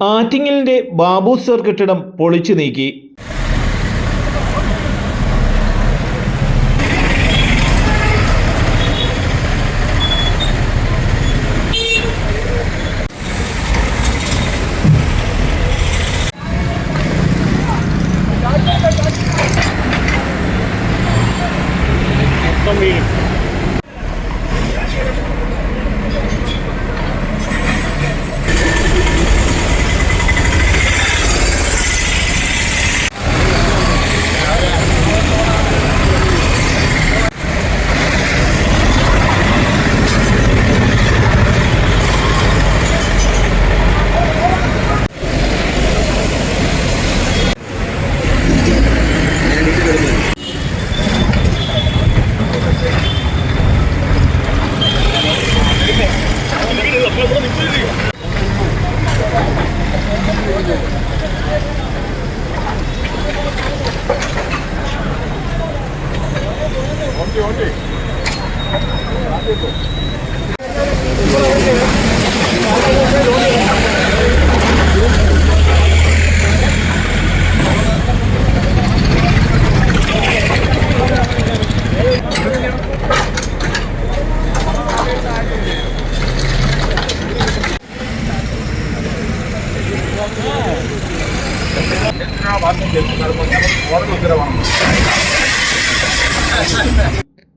ആറ്റിങ്ങലിന്റെ Babu sir കെട്ടിടം പൊളിച്ചു നീക്കി. 언제 언제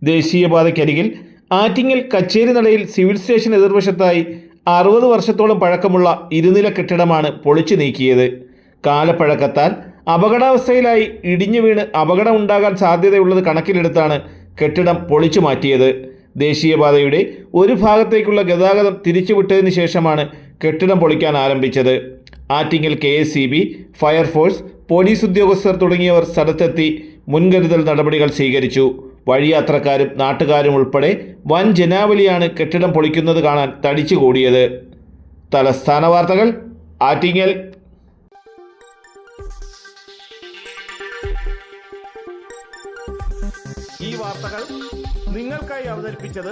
ദേശീയപാതയ്ക്കരികിൽ ആറ്റിങ്ങൽ കച്ചേരി നടയിൽ സിവിൽ സ്റ്റേഷൻ എതിർവശത്തായി അറുപത് വർഷത്തോളം പഴക്കമുള്ള ഇരുനില കെട്ടിടമാണ് പൊളിച്ചു നീക്കിയത്. കാലപ്പഴക്കത്താൽ അപകടാവസ്ഥയിലായി ഇടിഞ്ഞു വീണ് അപകടം ഉണ്ടാകാൻ സാധ്യതയുള്ളത് കണക്കിലെടുത്താണ് കെട്ടിടം പൊളിച്ചു മാറ്റിയത്. ദേശീയപാതയുടെ ഒരു ഭാഗത്തേക്കുള്ള ഗതാഗതം തിരിച്ചുവിട്ടതിന് ശേഷമാണ് കെട്ടിടം പൊളിക്കാൻ ആരംഭിച്ചത്. Attingal K S C B fire force police ഉദ്യോഗസ്ഥർ തുടങ്ങിയവർ സ്ഥലത്തെത്തി മുൻകരുതൽ നടപടികൾ സ്വീകരിച്ചു. വഴിയാത്രക്കാരും നാട്ടുകാരും ഉൾപ്പെടെ വൻ ജനാവലിയാണ് കെട്ടിടം പൊളിക്കുന്നത് കാണാൻ തടിച്ചുകൂടിയത്. തലസ്ഥാന വാർത്തകൾ ആറ്റിങ്ങൽ. ഈ വാർത്തകൾ നിങ്ങൾക്കായി അവതരിപ്പിച്ചത്